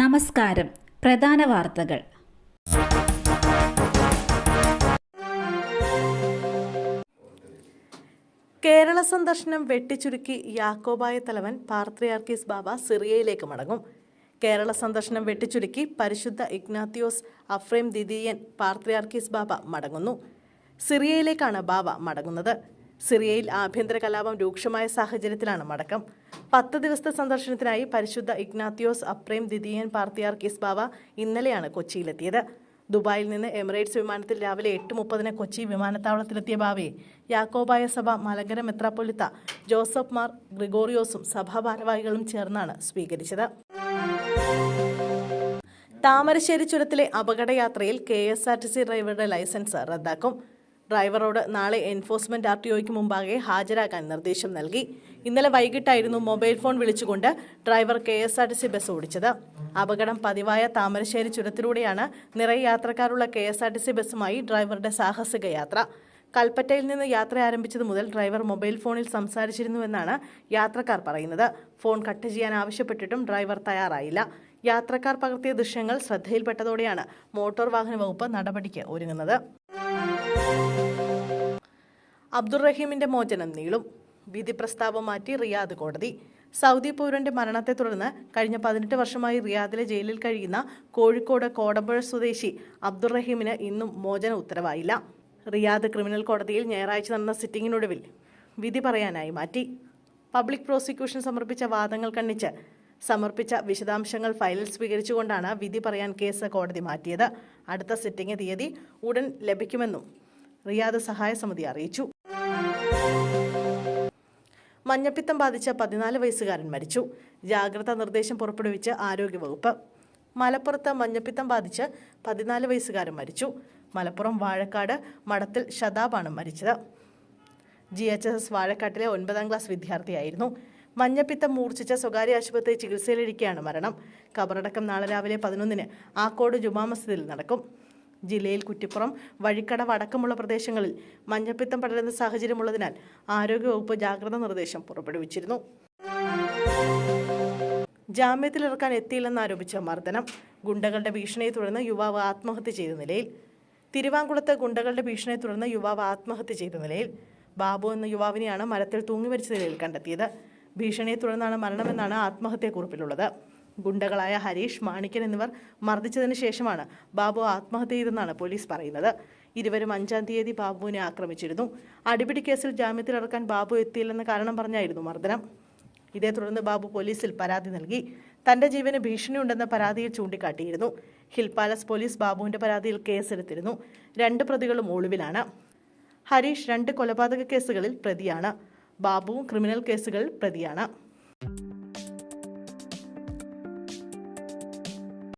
നമസ്കാരം. പ്രധാന വാർത്തകൾ. കേരള സന്ദർശനം വെട്ടിച്ചുരുക്കി യാക്കോബായ തലവൻ പാർത്രിയാർക്കീസ് ബാബ സിറിയയിലേക്ക് മടങ്ങും. കേരള സന്ദർശനം വെട്ടിച്ചുരുക്കി പരിശുദ്ധ ഇഗ്നാത്തിയോസ് അഫ്രേം ദിദീയൻ പാർത്രിയാർക്കീസ് ബാബ മടങ്ങുന്നു. സിറിയയിലേക്കാണ് ബാബ മടങ്ങുന്നത്. സിറിയയിൽ ആഭ്യന്തര കലാപം രൂക്ഷമായ സാഹചര്യത്തിലാണ് മടക്കം. പത്ത് ദിവസത്തെ സന്ദർശനത്തിനായി പരിശുദ്ധ ഇഗ്നാത്തിയോസ് അപ്രേം ദിദിയൻ പാർത്തിയാർക്കിസ് ബാവ ഇന്നലെയാണ് കൊച്ചിയിലെത്തിയത്. ദുബായിൽ നിന്ന് എമിറേറ്റ്സ് വിമാനത്തിൽ രാവിലെ എട്ട് മുപ്പതിന് കൊച്ചി വിമാനത്താവളത്തിലെത്തിയ ബാവയെ യാക്കോബായ സഭ മലങ്കര മെത്രാപ്പൊലിത്ത ജോസഫ് മാർ ഗ്രിഗോറിയോസും സഭാ ഭാരവാഹികളും ചേർന്നാണ് സ്വീകരിച്ചത്. താമരശ്ശേരി ചുരത്തിലെ അപകടയാത്രയിൽ K S R T C ഡ്രൈവറുടെ ലൈസൻസ് റദ്ദാക്കും. ഡ്രൈവറോട് നാളെ എൻഫോഴ്സ്മെന്റ് ആർ ടി ഒയ്ക്ക് മുമ്പാകെ ഹാജരാക്കാൻ നിർദ്ദേശം നൽകി. ഇന്നലെ വൈകിട്ടായിരുന്നു മൊബൈൽ ഫോൺ വിളിച്ചുകൊണ്ട് driver K S R T C bus ഓടിച്ചത്. അപകടം പതിവായ താമരശ്ശേരി ചുരത്തിലൂടെയാണ് നിറയെ യാത്രക്കാരുള്ള K S R T C ബസ്സുമായി ഡ്രൈവറുടെ സാഹസിക യാത്ര. കൽപ്പറ്റയിൽ നിന്ന് യാത്ര ആരംഭിച്ചത് മുതൽ ഡ്രൈവർ മൊബൈൽ ഫോണിൽ സംസാരിച്ചിരുന്നുവെന്നാണ് യാത്രക്കാർ പറയുന്നത്. ഫോൺ കട്ട് ചെയ്യാൻ ആവശ്യപ്പെട്ടിട്ടും ഡ്രൈവർ തയ്യാറായില്ല. യാത്രക്കാർ പകർത്തിയ ദൃശ്യങ്ങൾ ശ്രദ്ധയിൽപ്പെട്ടതോടെയാണ് മോട്ടോർ വാഹന വകുപ്പ് നടപടിക്ക് ഒരുങ്ങുന്നത്. അബ്ദുറഹീമിന്റെ മോചനം നീളും. വിധി പ്രസ്താവം മാറ്റി റിയാദ് കോടതി. സൗദി പൗരന്റെ മരണത്തെ തുടർന്ന് കഴിഞ്ഞ പതിനെട്ട് വർഷമായി റിയാദിലെ ജയിലിൽ കഴിയുന്ന കോഴിക്കോട് കോടമ്പുഴ സ്വദേശി അബ്ദുറഹീമിന് ഇന്നും മോചന ഉത്തരവായില്ല. റിയാദ് ക്രിമിനൽ കോടതിയിൽ ഞായറാഴ്ച നടന്ന സിറ്റിംഗിനൊടുവിൽ വിധി പറയാനായി മാറ്റി. പബ്ലിക് പ്രോസിക്യൂഷൻ സമർപ്പിച്ച വാദങ്ങൾ കണ്ണിച്ച് സമർപ്പിച്ച വിശദാംശങ്ങൾ ഫയലിൽ സ്വീകരിച്ചുകൊണ്ടാണ് വിധി പറയാൻ കേസ് കോടതി മാറ്റിയത്. അടുത്ത സിറ്റിംഗ് തീയതി ഉടൻ ലഭിക്കുമെന്നും റിയാദ് സഹായ സമിതി അറിയിച്ചു. മഞ്ഞപ്പിത്തം ബാധിച്ച പതിനാല് വയസ്സുകാരൻ മരിച്ചു. ജാഗ്രതാ നിർദ്ദേശം പുറപ്പെടുവിച്ച് ആരോഗ്യവകുപ്പ്. മലപ്പുറത്ത് മഞ്ഞപ്പിത്തം ബാധിച്ച് പതിനാല് വയസ്സുകാരൻ മരിച്ചു. മലപ്പുറം വാഴക്കാട് മഠത്തിൽ ഷതാബാണ് മരിച്ചത്. ജി എച്ച് എസ് എസ് വാഴക്കാട്ടിലെ ഒൻപതാം ക്ലാസ് വിദ്യാർത്ഥിയായിരുന്നു. മഞ്ഞപ്പിത്തം മൂർച്ഛിച്ച സ്വകാര്യ ആശുപത്രി ചികിത്സയിലിരിക്കെയാണ് മരണം. കബറടക്കം നാളെ രാവിലെ പതിനൊന്നിന് ആക്കോട് ജുമാ മസ്ജിദിൽ നടക്കും. ജില്ലയിൽ കുറ്റിപ്പുറം വഴിക്കടവ് അടക്കമുള്ള പ്രദേശങ്ങളിൽ മഞ്ഞപ്പിത്തം പടരുന്ന സാഹചര്യമുള്ളതിനാൽ ആരോഗ്യവകുപ്പ് ജാഗ്രതാ നിർദ്ദേശം പുറപ്പെടുവിച്ചിരുന്നു. ജാമ്യത്തിലിറക്കാൻ എത്തിയില്ലെന്നാരോപിച്ച മർദ്ദനം ഗുണ്ടകളുടെ ഭീഷണിയെ തുടർന്ന് യുവാവ് ആത്മഹത്യ ചെയ്ത നിലയിൽ തിരുവാങ്കുളത്ത് ഗുണ്ടകളുടെ ഭീഷണിയെ തുടർന്ന് യുവാവ് ആത്മഹത്യ ചെയ്ത നിലയിൽ ബാബു എന്ന യുവാവിനെയാണ് മരത്തിൽ തൂങ്ങി മരിച്ച നിലയിൽ കണ്ടെത്തിയത്. ഭീഷണിയെ തുടർന്നാണ് മരണമെന്നാണ് ആത്മഹത്യാക്കുറിപ്പിലുള്ളത്. ഗുണ്ടകളായ ഹരീഷ് മാണിക്കൻ എന്നിവർ മർദ്ദിച്ചതിന് ശേഷമാണ് ബാബു ആത്മഹത്യ ചെയ്തെന്നാണ് പോലീസ് പറയുന്നത്. ഇരുവരും അഞ്ചാം തീയതി ബാബുവിനെ ആക്രമിച്ചിരുന്നു. അടിപിടി കേസിൽ ജാമ്യത്തിലിറക്കാൻ ബാബു എത്തിയില്ലെന്ന കാരണം പറഞ്ഞായിരുന്നു മർദ്ദനം. ഇതേ തുടർന്ന് ബാബു പോലീസിൽ പരാതി നൽകി. തന്റെ ജീവന് ഭീഷണിയുണ്ടെന്ന പരാതിയിൽ ചൂണ്ടിക്കാട്ടിയിരുന്നു. ഹിൽ പാലസ് പോലീസ് ബാബുവിന്റെ പരാതിയിൽ കേസെടുത്തിരുന്നു. രണ്ട് പ്രതികളും ഒളിവിലാണ്. ഹരീഷ് രണ്ട് കൊലപാതക കേസുകളിൽ പ്രതിയാണ്. ബാബുവും ക്രിമിനൽ കേസുകളിൽ പ്രതിയാണ്.